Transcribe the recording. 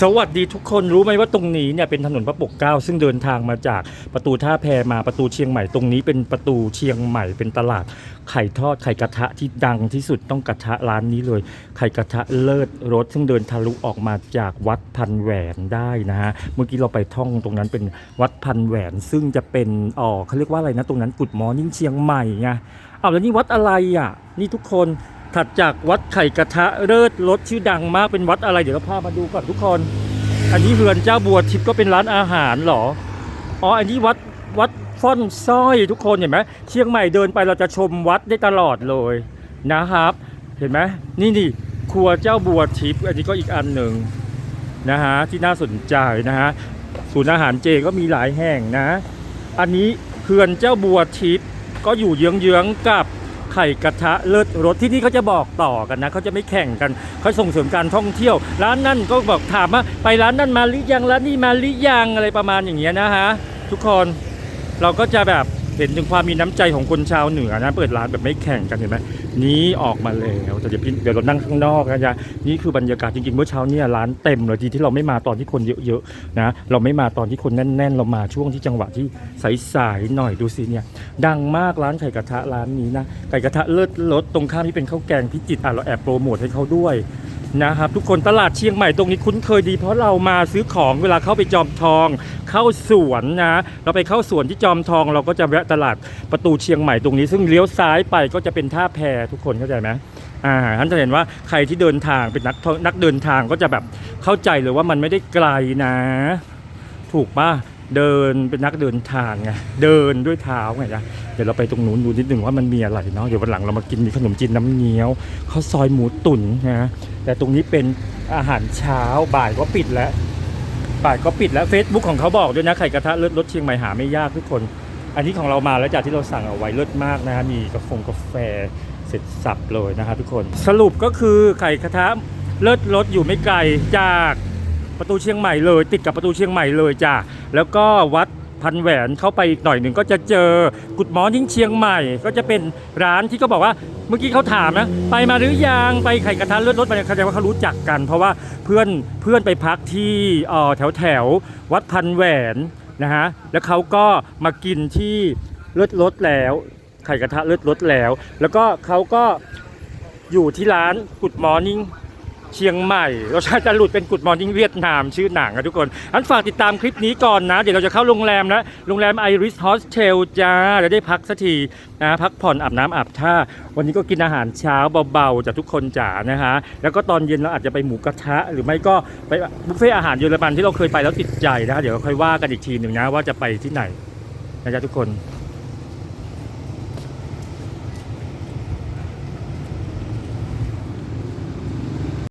สวัสดีทุกคนรู้ไหมว่าตรงนี้เนี่ยเป็นถนนพระปกเกล้าซึ่งเดินทางมาจากประตูท่าแพมาประตูเชียงใหม่ตรงนี้เป็นประตูเชียงใหม่เป็นตลาด ไข่ทอดไข่กระทะที่ดังที่สุดต้องกระทะร้านนี้เลย ไข่กระทะเลิศรสซึ่งเดินทะลุออกมาจากวัดพันแหวนได้นะฮะเมื่อกี้เราไปท่องตรงนั้นเป็นวัดพันแหวน ซึ่งจะเป็นอ๋อเขาเรียกว่าอะไรนะตรงนั้นกุดมอนิ่งเชียงใหม่ไงเอาวแล้วนี่วัดอะไรอะนี่ทุกคน ถัดจากวัดไข่กระทะเลิศรสชื่อดังมากเป็นวัดอะไร เดี๋ยวเราพามาดูก่อนทุกคน อันนี้เฮือนเจ้าบัวทิพย์ก็เป็นร้านอาหารเหรอ อ๋อ อันนี้วัดวัดฟ่อนสร้อยทุกคนเห็นไหมเชียงใหม่เดินไปเราจะชมวัดได้ตลอดเลยนะครับ เห็นไหมนี่นี่ครัวเจ้าบัวทิพย์อันนี้ก็อีกอันหนึ่งนะฮะที่น่าสนใจนะฮะศูนย์อาหารเจก็มีหลายแห่งนะ อันนี้เขื่อนเจ้าบัวทิพย์ก็อยู่เยื้องๆกับ ไข่กระทะเลิศรสที่นี่เขาจะบอกต่อกันนะเขาจะไม่แข่งกันเขาส่งเสริมการท่องเที่ยว ร้านนั่นก็บอกถามว่าไปร้านนั่นมาหรือยังร้านนี้มาหรือยังอะไรประมาณอย่างเงี้ยนะฮะทุกคนเราก็จะแบบเห็นถึงความมีน้ำใจของคนชาวเหนือนะ เปิดร้านแบบไม่แข่งกันเห็นไหม นี้ออกมาแล้วแต่เดี๋ยวพี่เดี๋ยวเรานั่งข้างนอกนะจ๊ะนี่คือบรรยากาศจริงๆเมื่อเช้าเนี่ยร้านเต็มเลยทีที่เราไม่มาตอนที่คนเยอะๆนะเราไม่มาตอนที่คนแน่นๆ เรามาช่วงที่จังหวะที่สายๆหน่อยดูสิเนี่ยดังมากร้านไข่กระทะร้านนี้นะไข่กระทะเลิศรสตรงข้ามที่เป็นข้าวแกงพิจิตรอะเราแอบโปรโมทให้เขาด้วย นะครับทุกคนตลาดเชียงใหม่ตรงนี้คุ้นเคยดีเพราะเรามาซื้อของเวลาเข้าไปจอมทอง เข้าสวนนะเราไปเข้าสวนที่จอมทอง เราก็จะแวะตลาดประตูเชียงใหม่ตรงนี้ ซึ่งเลี้ยวซ้ายไปก็จะเป็นท่าแพทุกคนเข้าใจไหมอ่าท่านจะเห็นว่าใครที่เดินทางเป็นนักนักเดินทางก็จะแบบเข้าใจเลยว่ามันไม่ได้ไกลนะ ถูกป่ะ เดินเป็นนักเดินทางไงเดินด้วยเท้าไงนะเดี๋ยวเราไปตรงนู้นดูนิดหนึ่งว่ามันมีอะไรเนาะเดี๋ยววันหลังเรามากินมีขนมจีนน้ำเงี้ยวข้าวซอยหมูตุ๋นนะแต่ตรงนี้เป็นอาหารเช้าบ่ายก็ปิดแล้ว บ่ายก็ปิดแล้ว Facebook ของเขาบอกด้วยนะไข่กระทะเลิศรสเชียงใหม่หาไม่ยากทุกคน อันนี้ของเรามาแล้วจากที่เราสั่งเอาไว้เลิศมากนะฮะมีกาแฟกาแฟเสร็จสับเลยนะฮะทุกคน สรุปก็คือไข่กระทะเลิศรสอยู่ไม่ไกลจาก ประตูเชียงใหม่เลย ติดกับประตูเชียงใหม่เลยจ้ะแล้วก็วัดพันแหวนเข้าไปอีกหน่อยหนึ่งก็จะเจอกุดมอนิ่งเชียงใหม่ ก็จะเป็นร้านที่ก็บอกว่าเมื่อกี้เขาถามนะ ไปมาหรือยังไปไข่กระทะเลือดรถไปแสดงว่าเขารู้จักกัน เพราะว่าเพื่อนเพื่อนไปพักที่แถวแถววัดพันแหวนนะฮะแล้วเขาก็มากินที่เลือดรถแล้ว ไข่กระทะเลือดรถแล้ว แล้วก็เขาก็อยู่ที่ร้านกุดมอนิ่ง เชียงใหม่รสชาติจะหลุดเป็นกุดมอร์นิ่งเวียดนามชื่อหนังนะทุกคนอันฝากติดตามคลิปนี้ก่อนนะ เดี๋ยวเราจะเข้าโรงแรมนะโรงแรมไอริสฮอสเทลจ้าจะได้พักสักทีนะพักผ่อนอาบน้ำอาบท่า วันนี้ก็กินอาหารเช้าเบาๆจากทุกคนจ๋านะฮะแล้วก็ตอนเย็นเราอาจจะไปหมูกระทะ หรือไม่ก็ไปบุฟเฟ่อาหารเยอรมันที่เราเคยไปแล้วติดใจนะฮะเดี๋ยวค่อยว่ากันอีกทีหนึ่งนะว่าจะไปที่ไหนนะจ๊ะทุกคน